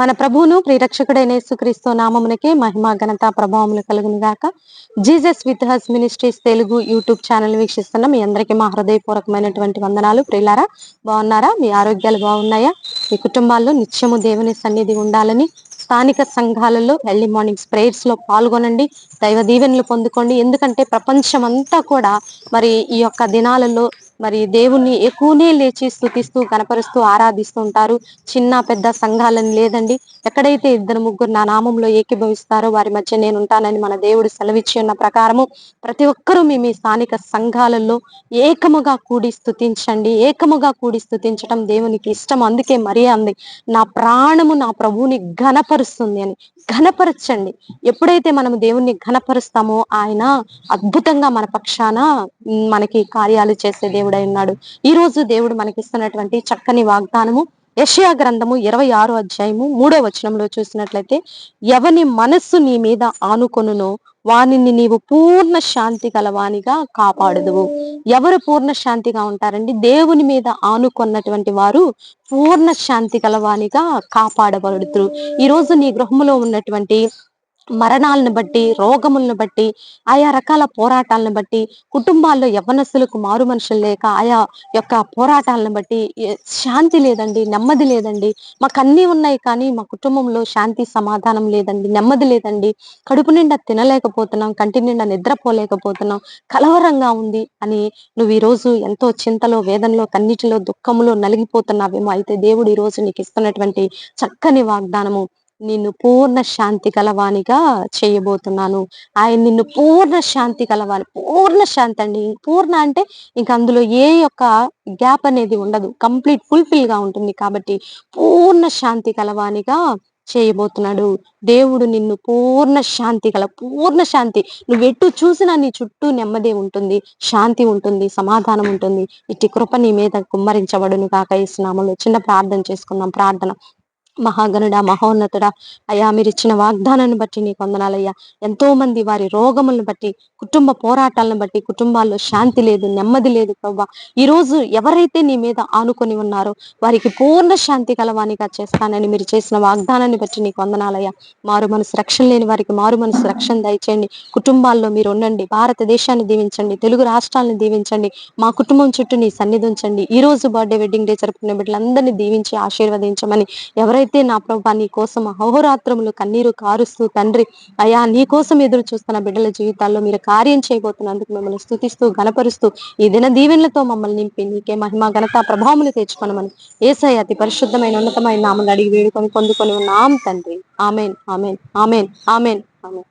మన ప్రభువును ప్రిరక్షకుడైన యేసుక్రీస్తు నామమునకే మహిమ ఘనత ప్రభావములు కలుగును గాక. Jesus with us ministries Telugu YouTube channel వీక్షిస్తున్న మీ అందరికీ మా హృదయపూర్వకమైనటువంటి వందనాలు. ప్రియులారా బాగున్నారా? మీ ఆరోగ్యాలు బాగున్నాయా? మీ కుటుంబాల్లో నిత్యము దేవుని సన్నిధి ఉండాలని స్థానిక సంఘాలలో ఎర్లీ మార్నింగ్స్ ప్రేయర్స్లో పాల్గొనండి దైవ దీవెనలు పొందుకోండి. ఎందుకంటే ప్రపంచం అంతా కూడా మరి ఈ యొక్క దినాలలో మరి దేవుణ్ణి ఎక్కువనే లేచి స్థుతిస్తూ కనపరుస్తూ ఆరాధిస్తూ ఉంటారు చిన్న పెద్ద సంఘాలని లేదండి. ఎక్కడైతే ఇద్దరు ముగ్గురు నా నామంలో ఏకీభవిస్తారో వారి మధ్య నేను ఉంటానని మన దేవుడు సెలవిచ్చి ఉన్న ప్రకారము ప్రతి ఒక్కరూ మీ మీ స్థానిక సంఘాలలో ఏకముగా కూడి స్థుతించండి. ఏకముగా కూడి స్థుతించడం దేవునికి ఇష్టం. అందుకే మరీ అంది నా ప్రాణము నా ప్రభువుని ఘనపరుస్తుంది అని. ఘనపరచండి. ఎప్పుడైతే మనం దేవుణ్ణి ఘనపరుస్తామో ఆయన అద్భుతంగా మన పక్షాన మనకి కార్యాలు చేసే దేవుడు దేవుడై ఉన్నాడు. ఈ రోజు దేవుడు మనకిస్తున్నటువంటి చక్కని వాగ్దానము యెషయా గ్రంథము ఇరవై ఆరో అధ్యాయము మూడో వచనంలో చూసినట్లయితే ఎవని మనస్సు నీ మీద ఆనుకొనునో వానిని నీవు పూర్ణ శాంతి గలవానిగా కాపాడదువు. ఎవరు పూర్ణ శాంతిగా ఉంటారండి? దేవుని మీద ఆనుకున్నటువంటి వారు పూర్ణ శాంతి గలవానిగా కాపాడబడుతురు. ఈ రోజు నీ గృహములో ఉన్నటువంటి మరణాలను బట్టి రోగములను బట్టి ఆయా రకాల పోరాటాలను బట్టి కుటుంబాల్లో యవ్వనస్తులకు మారు మనుషులు లేక ఆయా యొక్క పోరాటాలను బట్టి శాంతి లేదండి నెమ్మది లేదండి. మాకు అన్నీ ఉన్నాయి కానీ మా కుటుంబంలో శాంతి సమాధానం లేదండి నెమ్మది లేదండి. కడుపు నిండా తినలేకపోతున్నాం కంటి నిండా నిద్రపోలేకపోతున్నాం కలవరంగా ఉంది అని నువ్వు ఈ రోజు ఎంతో చింతలో వేదనలో కన్నిటిలో దుఃఖములో నలిగిపోతున్నావేమో. అయితే దేవుడు ఈరోజు రోజు నీకు ఇస్తున్నటువంటి చక్కని వాగ్దానము నిన్ను పూర్ణ శాంతి కలవానిగా చేయబోతున్నాను. ఆయన నిన్ను పూర్ణ శాంతి కలవాలి పూర్ణ శాంతి అండి. పూర్ణ అంటే ఇంకా అందులో ఏ యొక్క గ్యాప్ అనేది ఉండదు. కంప్లీట్ ఫుల్ఫిల్గా ఉంటుంది కాబట్టి పూర్ణ శాంతి కలవానిగా చేయబోతున్నాడు. దేవుడు నిన్ను పూర్ణ శాంతి గల పూర్ణ శాంతి. నువ్వు ఎటు చూసినా నీ చుట్టూ నెమ్మది ఉంటుంది శాంతి ఉంటుంది సమాధానం ఉంటుంది. ఇట్టి కృప నీ మీద కుమ్మరించబడును కాక ఈ స్నామంలో చిన్న ప్రార్థన చేసుకున్నాం ప్రార్థన. మహాగణుడా మహోన్నతుడా అయ్యా మీరు ఇచ్చిన వాగ్దానాన్ని బట్టి నీకు వందనాలయ్యా. ఎంతో మంది వారి రోగములను బట్టి కుటుంబ పోరాటాలను బట్టి కుటుంబాల్లో శాంతి లేదు నెమ్మది లేదు ప్రభా ఈ రోజు ఎవరైతే నీ మీద ఆనుకొని ఉన్నారో వారికి పూర్ణ శాంతి కలవానిగా చేస్తానని మీరు చేసిన వాగ్దానాన్ని బట్టి నీకు వందనాలయ్యా. మారు మనసు రక్షణ లేని వారికి మారు మనసు రక్షణ దయచేయండి. కుటుంబాల్లో మీరు ఉండండి భారతదేశాన్ని దీవించండి తెలుగు రాష్ట్రాలను దీవించండి మా కుటుంబం చుట్టూ నీ సన్నిధించండి. ఈ రోజు బర్త్డే వెడ్డింగ్ డే జరుపుకునే బిడ్డలందరినీ దీవించి ఆశీర్వదించమని ఎవరైతే నా ప్రభా నీ కోసం అహోరాత్రములు కన్నీరు కారుస్తూ తండ్రి అయా నీ కోసం ఎదురు చూస్తున్న బిడ్డల జీవితాల్లో మీరు కార్యం చేయబోతున్నందుకు మిమ్మల్ని స్థుతిస్తూ గణపరుస్తూ ఈ దిన దీవెనలతో మమ్మల్ని నింపి నీకే మహిమ ఘనత ప్రభావములు తెచ్చుకొనమని ఏసై అతి పరిశుద్ధమైన ఉన్నతమైన నామని అడిగి వేడుకొని పొందుకొని ఉన్నాం తండ్రి. Amen amen amen amen amen.